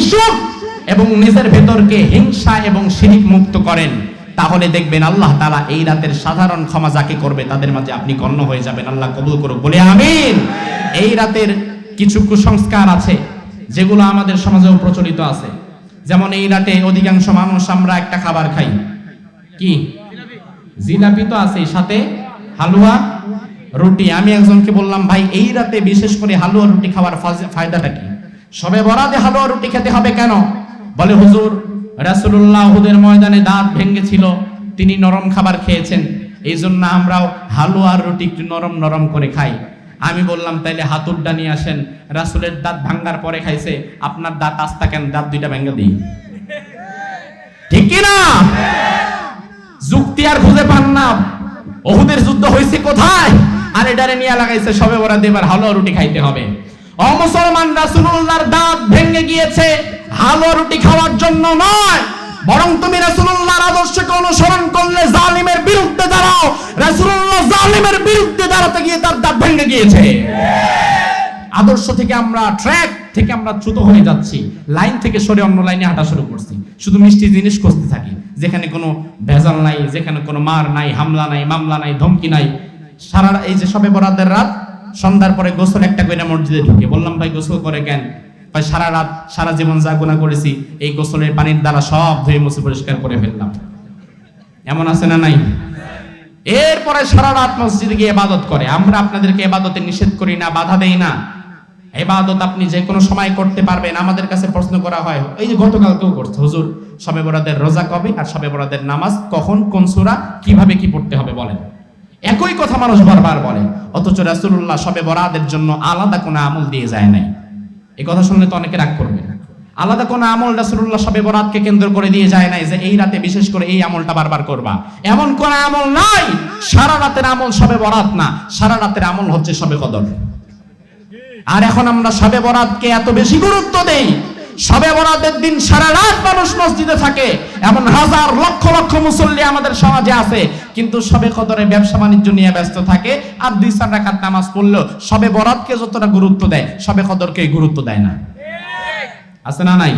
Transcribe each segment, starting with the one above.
হিংসুক এবং নিজের ভেতরকে হিংসা এবং শিরিক মুক্ত করেন, তাহলে দেখবেন আল্লাহ তালা এই রাতের সাধারণ ক্ষমা যাকে করবে, তাদের মাঝে আপনি গণ্য হয়ে যাবেন। আল্লাহ কবুল করুক, বলে আমিন। এই রাতের কিছু কুসংস্কার আছে, যেগুলো আমাদের সমাজেও প্রচলিত আছে। যেমন এই রাতে অধিকাংশ মানুষ আমরা একটা খাবার খাই। কি? জিলাপি তো আছে সাথে হালুয়া, রুটি। আমি একজনকে বললাম, ভাই, এই রাতে বিশেষ করে হালুয়া, রুটি খাওয়ার ফায়দাটা কি? সবে বরাদে হালুয়া রুটি খেতে হবে কেন? বলে হুজুর রাসূলুল্লাহ উহুদের ময়দানে দাঁত ভেঙেছিল, তিনি নরম খাবার খেয়েছেন। এই জন্য আমরাও হালুয়া আর রুটি একটু নরম নরম করে খাই। আমি বললাম, তাইলে হাতুরটা নিয়ে আসেন। রাসূলের দাঁত ভাঙ্গার পরে খাইছে, আপনার দাঁত আস্তা কেন? দাঁত দুইটা ভেঙে দিই। ঠিক কি না? যুক্তি আর খুঁজে পান না। ওহুদের যুদ্ধ হয়েছে কোথায়? আর এটারে নিয়ে লাগাইছে সবে ওরা দেবার হালুয়া রুটি খাইতে হবে। ও মুসলমান রাসূলুল্লাহর দাঁত ভেঙে গিয়েছে হালুয়া রুটি খাওয়ার জন্য নয়। বরং তুমি আদর্শকে অনুসরণ করলে জালিমের বিরুদ্ধে দাঁড়াও। জালিমের বিরুদ্ধে দাঁড়াতে গিয়ে তার দাঁত ভেঙে গিয়েছে। আদর্শ থেকে আমরা ট্র্যাক থেকে আমরা চ্যুত হয়ে যাচ্ছি। লাইন থেকে সরে অন্য লাইনে হাঁটা শুরু করছি। শুধু মিষ্টি জিনিস খুঁজতে থাকি। যেখানে কোনো ভেজাল নাই, যেখানে কোনো মার নাই, হামলা নাই, মামলা নাই, ধমকি নাই। সারা এই যে সবে বরাদের রাত সন্ধ্যার পরে গোসল একটা করে মসজিদে ঢুকে। বললাম, ভাই, গোসল করে কেন? ভাই, সারা রাত, সারা জীবন যা গুণা করেছি, এই গোসলের পানির দ্বারা সব ধুয়ে মুছে পরিষ্কার করে ফেললাম। এমন আছে না নাই? এরপরে সারা রাত মসজিদে গিয়ে ইবাদত করে। আমরা আপনাদেরকে ইবাদতে নিষেধ করি না, বাধা দেই না। ইবাদত আপনি যে কোনো সময় করতে পারবেন, আমাদের কাছে প্রশ্ন করা হয়, এই যে গতকালকেও করছে? হুজুর, সবে বরাদের রোজা কবে আর সবে বরাদের নামাজ কখন, কোন সূরা, কীভাবে কি পড়তে হবে বলেন। একই কথা মানুষ বারবার বলে, অথচ রাসূলুল্লাহ সবে বরাদের জন্য আলাদা কোনো আমল দিয়ে যায় নাই। এই কথা শুনলে তো অনেকে রাগ করবে। আলাদা কোনো আমল রাসূলুল্লাহ সবে বরাতকে কেন্দ্র করে দিয়ে যায় নাই যে এই রাতে বিশেষ করে এই আমলটা বারবার করবা। এমন কোন আমল নাই, সারা রাতের আমল সবে বরাত না, সারা রাতের আমল হচ্ছে সবে কদর। আর এখন আমরা সবে বরাতকে এত বেশি গুরুত্ব দেই সবে বরাতের দিন সারা রাত মানুষ মসজিদে থাকে। এমন হাজার লক্ষ লক্ষ মুসল্লি আমাদের সমাজে আছে, কিন্তু সবে কদরে ব্যবসা বাণিজ্য নিয়ে ব্যস্ত থাকে আর দুই চার রাকাত নামাজ পড়লেও সবে বরাতকে যতটা গুরুত্ব দেয়, সবে কদরকে গুরুত্ব দেয় না। আছে না নাই?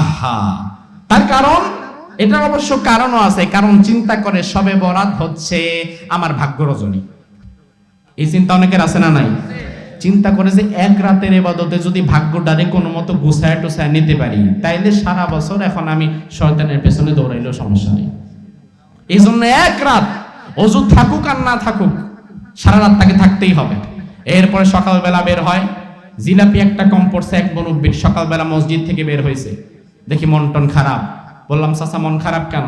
আহা! তার কারণ, এটার অবশ্য কারণও আছে, কারণ চিন্তা করে সবে বরাত হচ্ছে আমার ভাগ্য রজনী এই চিন্তা অনেকের আছে না নাই? চিন্তা করে যে এক রাতের এবাদতে যদি ভাগ্যটারে কোনো মতো গুছায় টুছায় নিতে পারি, তাইলে সারা বছর এখন আমি শয়তানের পেছনে দৌড়াইলেও সমস্যা নেই। এই জন্য এক রাত অজু থাকুক আর না থাকুক, সারা রাত তাকে থাকতেই হবে। এরপরে সকালবেলা বের হয়, জিলাপি একটা কম পড়ছে, এক বনুব্বির সকালবেলা মসজিদ থেকে বের হয়েছে। দেখি মন টন খারাপ। বললাম, চাচা, মন খারাপ কেন?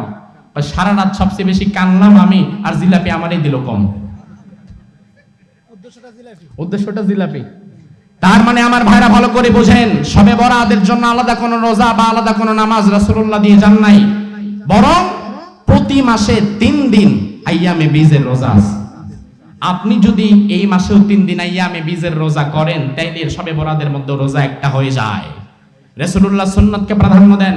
সারা রাত সবচেয়ে বেশি কানলাম আমি আর জিলাপি আমারই দিল কম। উদ্দেশ্যটা জিলাপি। তার মানে আমার ভাইরা ভালো করে বোঝেন, সবে জন্য আলাদা কোনো রোজা বা আলাদা কোনো নামাজ দিয়ে যান নাই। বরং প্রতি মাসে তিন দিন আইয়ামে বীজের রোজা আপনি যদি এই মাসেও তিন দিন আইয়ামে বীজের রোজা করেন, তাইলে সবে বরাদের মধ্যে রোজা একটা হয়ে যায়। রাসূলুল্লাহ সুন্নাতকে প্রাধান্য দেন।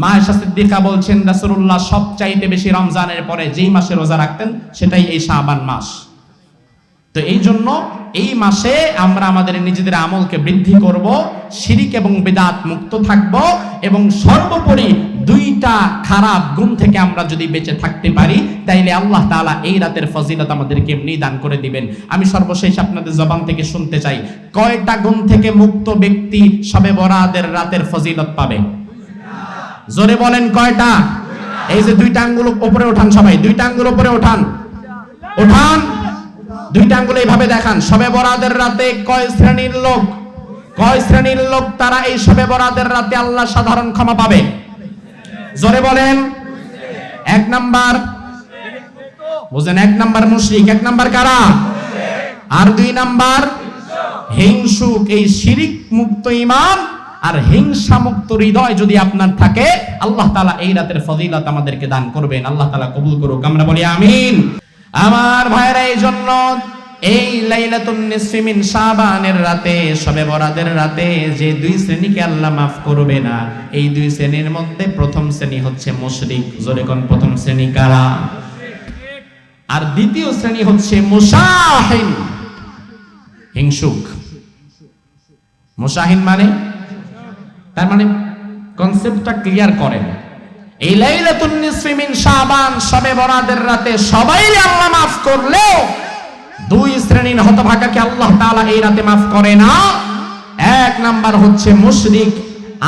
মা আয়েশা সিদ্দিকা বলছেন, রাসূলুল্লাহ সবচাইতে বেশি রমজানের পরে যেই মাসে রোজা রাখতেন, সেটাই এই শাবান মাস। তো এই জন্য এই মাসে আমরা আমাদের নিজেদের আমলকে বৃদ্ধি করব, শিরিক এবং বেদাত মুক্ত থাকব এবং সর্বোপরি দুইটা খারাপ গুণ থেকে আমরা যদি বেঁচে থাকতে পারি, তাইলে আল্লাহ তাআলা এই রাতের ফজিলত আমাদেরকে এমনি দান করে দিবেন। আমি সর্বশেষ আপনাদের জবান থেকে শুনতে চাই, কয়টা গুণ থেকে মুক্ত ব্যক্তি সবে বরাদের রাতের ফজিলত পাবে? জোরে বলেন কয়টা? এই যে দুইটা আঙ্গুল উপরে ওঠান সবাই, দুইটা আঙ্গুল উপরে ওঠান। ওঠান। দুইটা আঙ্গুল এইভাবে দেখান। সবে বরাদের রাতে কয় শ্রেণির লোক? কয় শ্রেণির লোক তারা এই সবে বরাদের রাতে আল্লাহ সাধারণ ক্ষমা পাবে? জোরে বলেন। এক নাম্বার। বুঝেন, এক নাম্বার মুশরিক, এক নাম্বার কারা? আর দুই নাম্বার হিংসুক, এই শিরিক মুক্ত ইমান আর হিংসা মুক্ত হৃদয় যদি আপনার থাকে, আল্লাহ তাআলা এই রাতের ফজিলত আমাদেরকে দান করবেন। আল্লাহ তাআলা কবুল করুক। আমরা বলি আমিন। আমার ভাইরা এই জন্য এই লাইলাতুন নিসফি মিন শাবানের রাতে শবে বরাদের রাতে যে দুই শ্রেণীকে আল্লাহ মাফ করবে না, এই দুই শ্রেণির মধ্যে প্রথম শ্রেণি হচ্ছে মুশরিক। জোরে কোন প্রথম শ্রেণি কারা? আর দ্বিতীয় শ্রেণি হচ্ছে মুসাহিন হিংসুক। মুসাহিন মানে? তার মানে কনসেপ্টটা ক্লিয়ার করেন। এই লাইলাতুন নিসফি মিন শাবান শবে বরাতের রাতে সবাই আল্লাহ মাফ করলেও দুই শ্রেণির হতভাগাকে আল্লাহ তাআলা এই রাতে মাফ করে না। এক নাম্বার হচ্ছে মুশরিক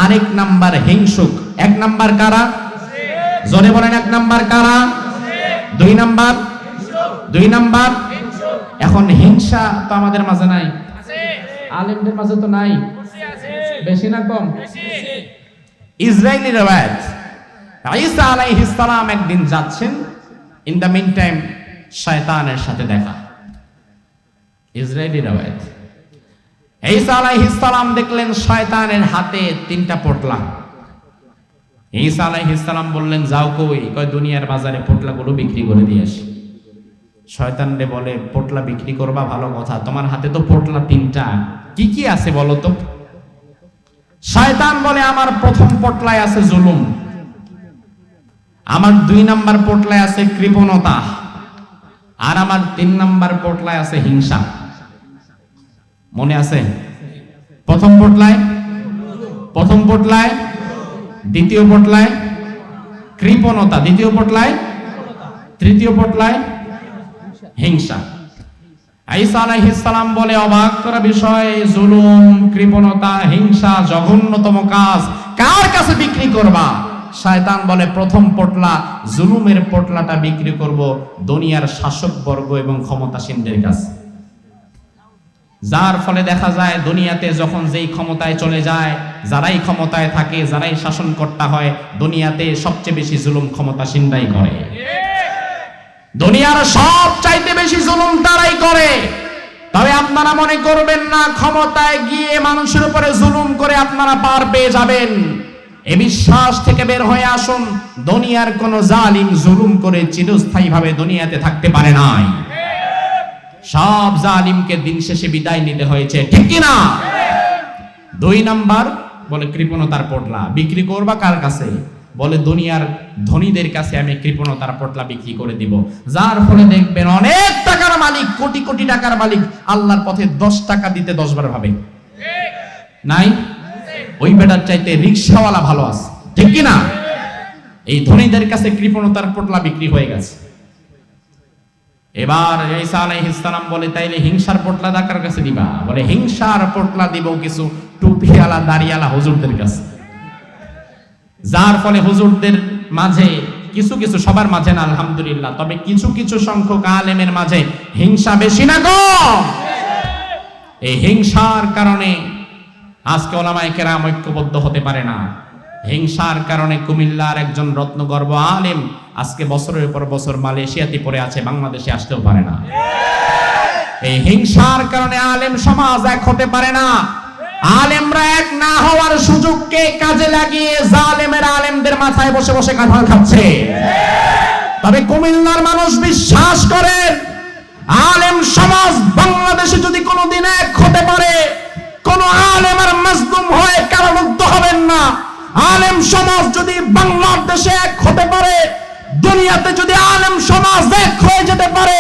আরেক নাম্বার হিংসুক। এক নাম্বার কারা? জোরে বলেন এক নাম্বার কারা? দুই নাম্বার? দুই নাম্বার? এখন হিংসা তো আমাদের মাঝে নাই। আলেমদের মাঝে তো নাই। বেশি না কম? ইসরায়েলি রেওয়ায়ত ঈসা আলাইহিস সালাম একদিন যাচ্ছেন। ইন দ্য মিন টাইম শয়তানের সাথে দেখা। ইসরায়েলি রেওয়ায়ত। ঈসা আলাইহিস সালাম দেখলেন শয়তানের হাতে তিনটা পোটলা। ঈসা আলাইহিস সালাম বললেন, যাও কই? কয়, দুনিয়ার বাজারে পোটলাগুলো বিক্রি করে দিয়ে আসি। শয়তান রে বলে, পোটলা বিক্রি করবা, ভালো কথা। তোমার হাতে তো পোটলা তিনটা। কি কি আছে বলো তো? শয়তান বলে, আমার প্রথম পটলায় আছে জুলুম। আমার দুই নাম্বার পটলায় আছে কৃপণতা, আর আমার তিন নাম্বার পটলায় আছে হিংসা। মনে আছে? প্রথম পটলায় প্রথম পটলায়, দ্বিতীয় পটলায়, কৃপণতা, দ্বিতীয় পটলায়, তৃতীয় পটলায়, হিংসা। আইসা আলাইহিস সালাম বলে অবাক করা বিষয়, জুলুম, কৃপণতা, হিংসা জঘন্যতম কাজ। কার কাছে বিক্রি করবা? শয়তান বলে, প্রথম পটলা, জুলুমের পটলাটা বিক্রি করব দুনিয়ার শাসক বর্গ এবং ক্ষমতাসীনদের কাছে। যার ফলে দেখা যায়, দুনিয়াতে যখন যেই ক্ষমতায় চলে যায়, যারাই ক্ষমতায় থাকে, যারাই শাসনকর্তা হয়, দুনিয়াতে সবচেয়ে বেশি জুলুম ক্ষমতাসীনরাই করে। দুনিয়ার সব চাইতে বেশি জুলুম তারাই করে। তবে আপনারা মনে করবেন না, ক্ষমতায় গিয়ে মানুষের উপরে জুলুম করে আপনারা পার পেয়ে যাবেন। এ বিশ্বাস থেকে বের হয়ে আসুন। দুনিয়ার কোন জালিম জুলুম করে চিরস্থায়ী ভাবে দুনিয়াতে থাকতে পারে নাই। সব জালিমকে দিন শেষে বিদায় নিতে হয়েছে। ঠিক কি না দুই নাম্বার বলে কৃপণতার পটলা বিক্রি করবা কার কাছে? বলে দুনিয়ার ধনীদের কাছে আমি কৃপণতার পটলা বিক্রি করে দিব। যার ফলে দেখবেন অনেক টাকার মালিক কোটি কোটি টাকার মালিক আল্লাহর পথে দশ টাকা দিতে দশ বার ভাবে। নাই? ওই বেটার চাইতে রিক্সাওয়ালা ভালো আছে। ঠিক কি না এই ধনীদের কাছে কৃপণতার পটলা বিক্রি হয়ে গেছে। এবার ঈসা আলাইহিস সালাম বলে, তাইলে হিংসার পটলা দাকার কাছে দিবা? বলে, হিংসার পটলা দিব কিছু টুপিওয়ালা, দাড়িওয়ালা হুজুরদের কাছে। যার ফলে হুজুরদের মাঝে কিছু কিছু, সবার মাঝে না, আলহামদুলিল্লাহ। তবে কিছু কিছু সংখ্যক আলেমের মাঝে হিংসা বেশি না কম এই হিংসার কারণে আজকে ওলামায়ে কেরাম ঐক্যবদ্ধ হতে পারে না। হিংসার কারণে কুমিল্লার একজন রত্নগর্ব আলেম আজকে বছরের পর বছর মালয়েশিয়াতে পড়ে আছে, বাংলাদেশে আসতেও পারে না। এই হিংসার কারণে আলেম সমাজ এক হতে পারে না। আলেমরা এক না হওয়ার সুযোগকে কাজে লাগিয়ে জালেমের আলেমদের মাথায় বসে বসে কাঁঠাল খাচ্ছে। তবে কুমিল্লার মানুষ বিশ্বাস করেন, আলেম সমাজ বাংলাদেশে যদি কোনোদিন এক হতে পারে আলেম আর হয়ে কারামুক্ত হবেন না। আলেম সমাজ যদি বাংলাদেশে এক হতে পারে, দুনিয়াতে যদি আলেম সমাজ এক হয়ে যেতে পারে,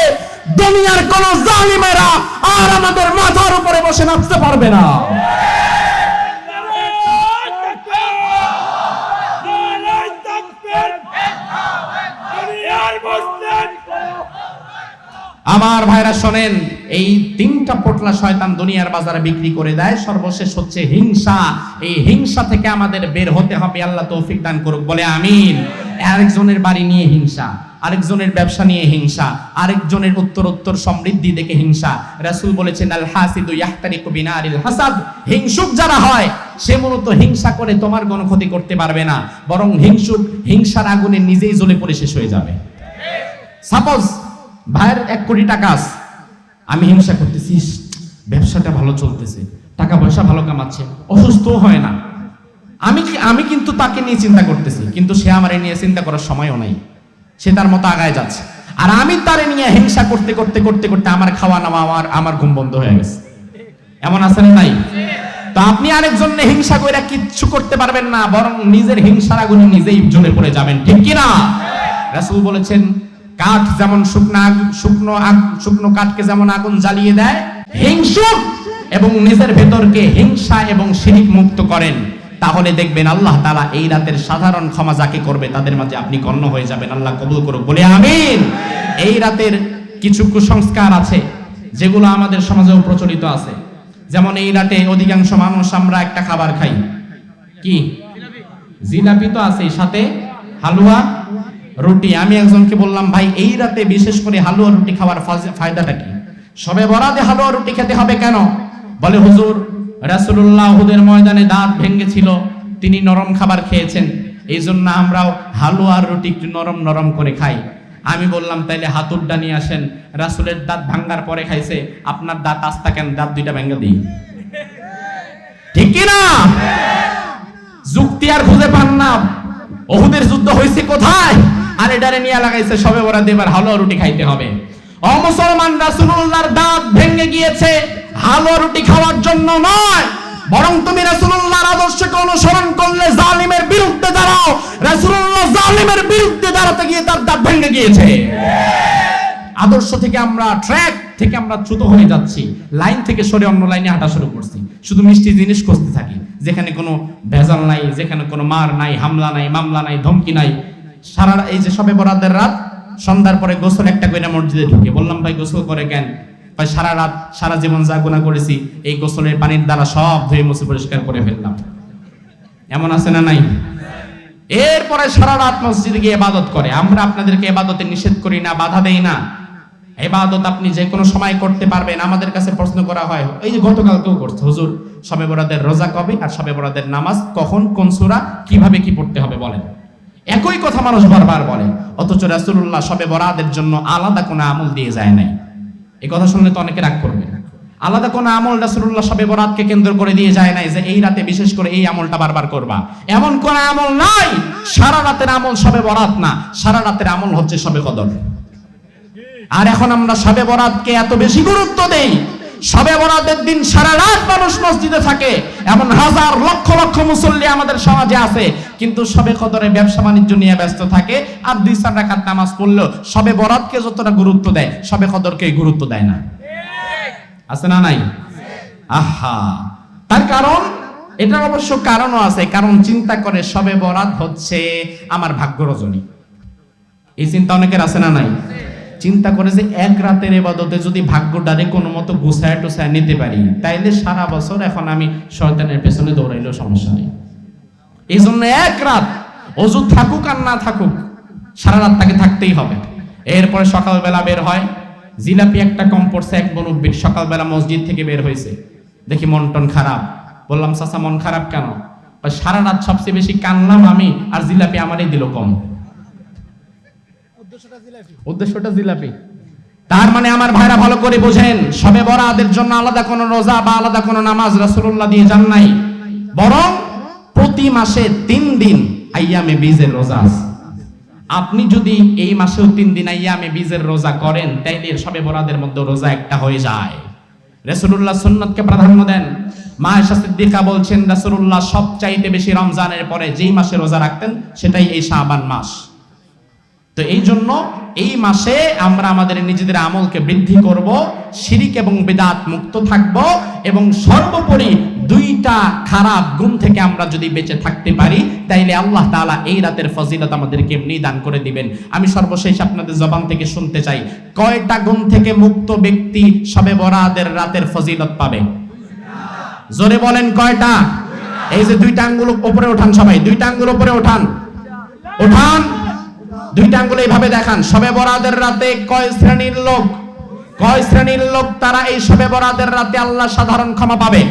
দুনিয়ার কোন জালিমেরা আর আমাদের মাথার উপরে বসে নাচতে পারবে না। আমার ভাইরা শোনেন, এই তিনটা পটলা শয়তান দুনিয়ার বাজারে বিক্রি করে দেয়, সর্বশেষ হচ্ছে হিংসা। এই হিংসা থেকে আমাদের বের হতে হবে, আল্লাহ তৌফিক দান করুক, বলে আমিন। আরেকজনের বাড়ি নিয়ে হিংসা, আরেকজনের ব্যবসা নিয়ে হিংসা, আরেকজনের উত্তর উত্তর সমৃদ্ধি দেখে হিংসা। রাসূল বলেছেন, আল হাসিদু ইয়াহতারিকু বিনারিল হাসাদ। হিংসুক যারা হয়, সে মূলত হিংসা করে তোমার কোনো ক্ষতি করতে পারবে না। বরং হিংসুক হিংসার আগুনে নিজেই জ্বলে পড়ে শেষ হয়ে যাবে। সাপোজ ভাইয়ের এক কোটি টাকা আছে। আমি হিংসা করতেছি ব্যবসাটা ভালো চলতেছে, টাকা পয়সা ভালো কামাচ্ছে অসুস্থ হয় না। আমি কি, আমি কিন্তু তাকে নিয়ে চিন্তা করতেছি, কিন্তু সে আমার নিয়ে চিন্তা করার সময়ও নাই। সে তার মতো আগায় যাচ্ছে। আর আমি তারে নিয়ে হিংসা করতে করতে করতে করতে আমার খাওয়া নাওয়া আমার আমার ঘুম বন্ধ হয়ে গেছে। এমন আছে না নাই? তো আপনি আরেকজন হিংসা কইরা কিচ্ছু করতে পারবেন না, বরং নিজের হিংসার আগুনে নিজেই জ্বলে পড়ে যাবেন, ঠিক কি না রাসূল বলেছেন কাঠ যেমন শুকনো শুকনো শুকনো কাঠকে যেমন আগুন জ্বালিয়ে দেয়, হিংসুক এবং নিজের ভেতরকে হিংসা এবং শিরিক মুক্ত করেন। তাহলে দেখবেন আল্লাহ তালা এই রাতের সাধারণ ক্ষমা যাকে করবে, তাদের মাঝে আপনি গণ্য হয়ে যাবেন। আল্লাহ কবুল করুক। বলে আমিন। এই রাতের কিছু কুসংস্কার আছে, যেগুলো আমাদের সমাজেও প্রচলিত আছে। যেমন এই রাতে অধিকাংশ মানুষ আমরা একটা খাবার খাই। কি? জিলাপি তো আছে সাথে হালুয়া রুটি, আমি একজনকে বললাম, ভাই, এই রাতে বিশেষ করে হালুয়া রুটি খাওয়ার ফায়দাটা কি? সবে বরাদে হালুয়া রুটি খেতে হবে কেন? বলে, হুজুর, রাসূলুল্লাহ উহুদের ময়দানে দাঁত ভেঙেছিল তিনি নরম খাবার খেয়েছেন এই জন্য আমরাও হালুয়া আর রুটি একটু নরম নরম করে খাই। আমি বললাম, তাইলে হাতুরটা নিয়ে আসেন, রাসূলের দাঁত ভাঙ্গার পরে খাইছে, আপনার দাঁত আস্তা কেন? দাঁত দুইটা ভেঙে দিই। ঠিক কি না? যুক্তি আর খুঁজে পান না। ওহুদের যুদ্ধ হয়েছে কোথায়? আর এটারে নিয়ে লাগাইছে, সবে ওরা দেবার হালুয়া রুটি খাইতে হবে। ও মুসলমান রাসূলুল্লাহর দাঁত ভেঙে গিয়েছে রুটি খাওয়ার জন্য নয়। বরং তুমি রাসূলুল্লাহর আদর্শকে অনুসরণ করলে জালিমের বিরুদ্ধে দাঁড়াও। রাসূলুল্লাহ জালিমের বিরুদ্ধে দাঁড়াতে গিয়ে তার দাঁত ভেঙে গিয়েছে। আদর্শ থেকে আমরা ট্র্যাক থেকে আমরা চ্যুত হয়ে যাচ্ছি। লাইন থেকে সরে অন্য লাইনে হাঁটা শুরু করছি। শুধু মিষ্টি জিনিস খুঁজতে থাকি। যেখানে কোনো ভেজাল নাই, যেখানে কোনো মার নাই, হামলা নাই, মামলা নাই, ধমকি নাই। সারা এই যে সবে বরাদের রাত, সন্ধ্যার পরে গোসল একটা করে মসজিদে ঢুকে। বললাম, ভাই, গোসল করে কেন? ভাই, সারা রাত, সারা জীবন যা গুণা করেছি, এই গোসলের পানির দ্বারা সব ধুয়ে মুছে পরিষ্কার করে ফেললাম। এমন আছে না নাই? এরপরে সারা রাত মসজিদে গিয়ে ইবাদত করে। আমরা আপনাদেরকে ইবাদতে নিষেধ করি না, বাধা দেই না। ইবাদত আপনি যে কোনো সময় করতে পারবেন, আমাদের কাছে প্রশ্ন করা হয়, এই যে গতকালকেও করছে? হুজুর, সবে বরাদের রোজা কবে আর সবে বরাদের নামাজ কখন, কোন সূরা, কীভাবে কি পড়তে হবে বলেন। একই কথা মানুষ বারবার বলে, অথচ রাসূলুল্লাহ সবে বরাদের জন্য আলাদা কোনো আমল দিয়ে যায় নাই। এই কথা শুনলে তো অনেকে রাগ করবে। আলাদা কোনো আমল রাসূলুল্লাহ সবে বরাতকে কেন্দ্র করে দিয়ে যায় নাই যে এই রাতে বিশেষ করে এই আমলটা বারবার করবা। এমন কোন আমল নাই, সারা রাতের আমল সবে বরাত না, সারা রাতের আমল হচ্ছে সবে কদর। আর এখন আমরা সবে বরাতকে এত বেশি গুরুত্ব দেই সবে বরাতের দিন সারা রাত মানুষ মসজিদে থাকে। এমন হাজার লক্ষ লক্ষ মুসল্লি আমাদের সমাজে আছে, কিন্তু সবে কদরে ব্যবসা বাণিজ্য নিয়ে ব্যস্ত থাকে আর দুই চার রাকাত নামাজ পড়লেও সবে বরাতকে যতটা গুরুত্ব দেয়, সবে কদরকে গুরুত্ব দেয় না। আছে না নাই? আহা! তার কারণ, এটার অবশ্য কারণও আছে, কারণ চিন্তা করে সবে বরাত হচ্ছে আমার ভাগ্য রজনী এই চিন্তা অনেকের আছে না নাই? চিন্তা করে যে এক রাতের এবাদতে যদি ভাগ্যটারে কোনো মতো গুছায় টুছায় নিতে পারি, তাইলে সারা বছর এখন আমি শয়তানের পেছনে দৌড়াইলেও সমস্যা নেই। এই জন্য এক রাত অজু থাকুক আর না থাকুক, সারা রাত তাকে থাকতেই হবে। এরপরে সকালবেলা বের হয়, জিলাপি একটা কম পড়ছে, এক বনুব্বির সকালবেলা মসজিদ থেকে বের হয়েছে। দেখি মন টন খারাপ। বললাম, চাচা, মন খারাপ কেন? সারা রাত সবচেয়ে বেশি কানলাম আমি আর জিলাপি আমারই দিল কম। উদ্দেশ্যটা জিলাপি। তার মানে আমার ভাইরা ভালো করে বোঝেন, সবে বরাদের জন্য আলাদা কোনো রোজা বা আলাদা কোনো নামাজ রাসূলুল্লাহ দিয়ে যান নাই। বরং প্রতি মাসে তিন দিন আইয়ামে বীজের রোজা আছে। আপনি যদি এই মাসেও তিন দিন আইয়ামে বীজের রোজা করেন, তাইলে সবে বরাদের মধ্যে রোজা একটা হয়ে যায়। রাসূলুল্লাহ সুন্নাতকে প্রাধান্য দেন। মা আয়েশা সিদ্দিকা বলছেন, রাসূলুল্লাহ সবচাইতে বেশি রমজানের পরে যেই মাসে রোজা রাখতেন, সেটাই এই শাবান মাস। তো এই জন্য এই মাসে আমরা আমাদের নিজেদের আমলকে বৃদ্ধি করব, শিরিক এবং বেদাত মুক্ত থাকব এবং সর্বোপরি দুইটা খারাপ গুণ থেকে আমরা যদি বেঁচে থাকতে পারি, তাইলে আল্লাহ তাআলা এই রাতের ফজিলত আমাদেরকে এমনি দান করে দিবেন। আমি সর্বশেষ আপনাদের জবান থেকে শুনতে চাই, কয়টা গুণ থেকে মুক্ত ব্যক্তি সবে বরাদের রাতের ফজিলত পাবে? জোরে বলেন কয়টা? এই যে দুইটা আঙ্গুল উপরে ওঠান সবাই, দুইটা আঙ্গুল উপরে ওঠান। ওঠান। দুইটা আঙ্গুল এইভাবে দেখান। সবে বরাদের রাতে কয় শ্রেণির লোক? কয় শ্রেণির লোক তারা এই সবে বরাদের রাতে আল্লাহ সাধারণ ক্ষমা পাবে?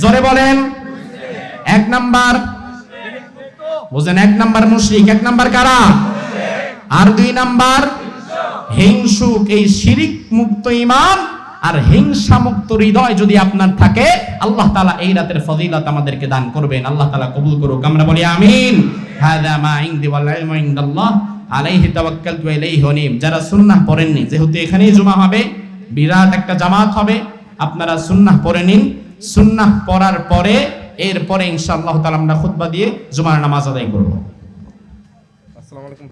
জোরে বলেন। এক নাম্বার। বুঝেন, এক নাম্বার মুশরিক, এক নাম্বার কারা? আর দুই নাম্বার হিংসুক, এই শিরিক মুক্ত ইমান আর হিংসা মুক্ত হৃদয় যদি আপনার থাকে, আল্লাহ তালা এই রাতের ফজিলত আমাদেরকে দান করবেন। আল্লাহ তালা কবুল করুক। আমরা বলি আমিন। আলাইহি তাওয়াক্কালতু ইলাইহি উনীব যারা সুন্নাহ পড়েননি, যেহেতু এখানেই জুমা হবে, বিরাট একটা জামাত হবে, আপনারা সুন্নাহ পড়ে নিন। সুন্নাহ পড়ার পরে, এরপরে ইনশাআল্লাহ তাআলা আমরা খুতবা দিয়ে জুমার নামাজ আদায় করব। আসসালামু আলাইকুম